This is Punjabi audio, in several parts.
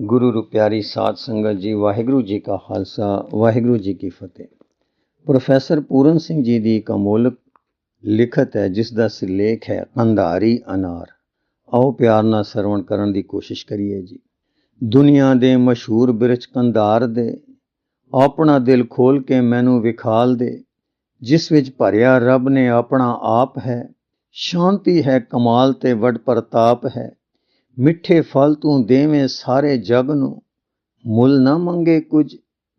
ਗੁਰੂ ਰੁਪਿਆਰੀ ਸਾਧ ਸੰਗਤ ਜੀ, ਵਾਹਿਗੁਰੂ ਜੀ ਕਾ ਖਾਲਸਾ, ਵਾਹਿਗੁਰੂ ਜੀ ਕੀ ਫਤਿਹ। ਪ੍ਰੋਫੈਸਰ ਪੂਰਨ ਸਿੰਘ ਜੀ ਦੀ ਇੱਕ ਅਮੋਲਕ ਲਿਖਤ ਹੈ, ਜਿਸ ਦਾ ਸਿਰਲੇਖ ਹੈ ਕੰਧਾਰੀ ਅਨਾਰ। ਆਓ ਪਿਆਰ ਨਾਲ ਸਰਵਣ ਕਰਨ ਦੀ ਕੋਸ਼ਿਸ਼ ਕਰੀਏ ਜੀ। ਦੁਨੀਆ ਦੇ ਮਸ਼ਹੂਰ ਬਿਰਚ ਕੰਧਾਰ ਦੇ, ਆਪਣਾ ਦਿਲ ਖੋਲ ਕੇ ਮੈਨੂੰ ਵਿਖਾਲ ਦੇ, ਜਿਸ ਵਿੱਚ ਭਰਿਆ ਰੱਬ ਨੇ ਆਪਣਾ ਆਪ ਹੈ। ਸ਼ਾਂਤੀ ਹੈ, ਕਮਾਲ ਤੇ ਵੱਡ ਪ੍ਰਤਾਪ ਹੈ। ਮਿੱਠੇ ਫਲ ਤੂੰ ਦੇਵੇਂ ਸਾਰੇ ਜਗ ਨੂੰ। ਮੁੱਲ ਨਾ ਮੰਗੇ ਕੁਝ,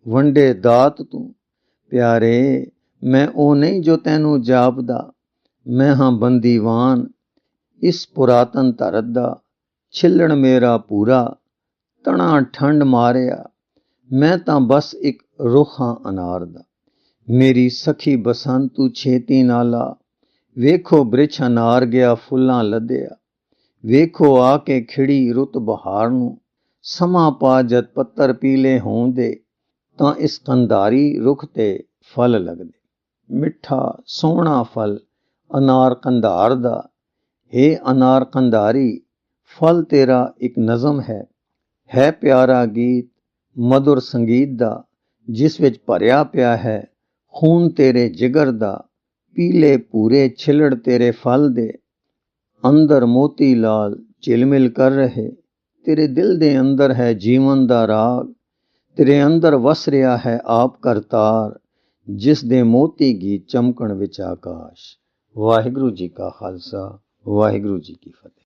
ਵੰਡੇ ਦਾਤ ਤੂੰ। ਪਿਆਰੇ, ਮੈਂ ਉਹ ਨਹੀਂ ਜੋ ਤੈਨੂੰ ਜਾਪਦਾ। ਮੈਂ ਹਾਂ ਬੰਦੀਵਾਨ, ਇਸ ਪੁਰਾਤਨ ਧਰਤ ਦਾ। ਛਿੱਲਣ ਮੇਰਾ ਪੂਰਾ, ਤਣਾ ਠੰਡ ਮਾਰਿਆ। ਮੈਂ ਤਾਂ ਬਸ ਇੱਕ ਰੁੱਖਾਂ ਅਨਾਰ ਦਾ। ਮੇਰੀ ਸਖੀ ਬਸੰਤ ਤੂੰ ਛੇਤੀ ਨਾਲਾ ਵੇਖੋ ਬ੍ਰਿਛ ਅਨਾਰ ਗਿਆ ਫੁੱਲਾਂ ਲੱਦਿਆ। ਵੇਖੋ ਆ ਕੇ ਖਿੜੀ ਰੁੱਤ ਬਹਾਰ ਨੂੰ, ਸਮਾਂ ਪਾ ਜਦ ਪੱਤਰ ਪੀਲੇ ਹੋਂਦੇ, ਤਾਂ ਇਸ ਕੰਧਾਰੀ ਰੁੱਖ ਤੇ ਫਲ ਲੱਗਦੇ। ਮਿੱਠਾ ਸੋਹਣਾ ਫਲ ਅਨਾਰ ਕੰਧਾਰ ਦਾ ਏ ਅਨਾਰ ਕੰਧਾਰੀ, ਫਲ ਤੇਰਾ ਇੱਕ ਨਜ਼ਮ ਹੈ। ਹੈ ਪਿਆਰਾ ਗੀਤ ਮధుਰ ਸੰਗੀਤ ਦਾ, ਜਿਸ ਵਿੱਚ ਭਰਿਆ ਪਿਆ ਹੈ, ਖੂਨ ਤੇਰੇ ਜਿਗਰ ਦਾ, ਪੀਲੇ ਪੂਰੇ ਛਿਲੜ ਤੇਰੇ ਫਲ ਦੇ। ਅੰਦਰ ਮੋਤੀ ਲਾਲ ਝਿਲਮਿਲ ਕਰ ਰਹੇ, ਤੇਰੇ ਦਿਲ ਦੇ ਅੰਦਰ ਹੈ ਜੀਵਨ ਦਾ ਰਾਗ, ਤੇਰੇ ਅੰਦਰ ਵਸ ਰਿਹਾ ਹੈ ਆਪ ਕਰਤਾਰ, ਜਿਸ ਦੇ ਮੋਤੀ ਗੀਤ ਚਮਕਣ ਵਿੱਚ ਆਕਾਸ਼। ਵਾਹਿਗੁਰੂ ਜੀ ਕਾ ਖਾਲਸਾ, ਵਾਹਿਗੁਰੂ ਜੀ ਕੀ ਫਤਿਹ।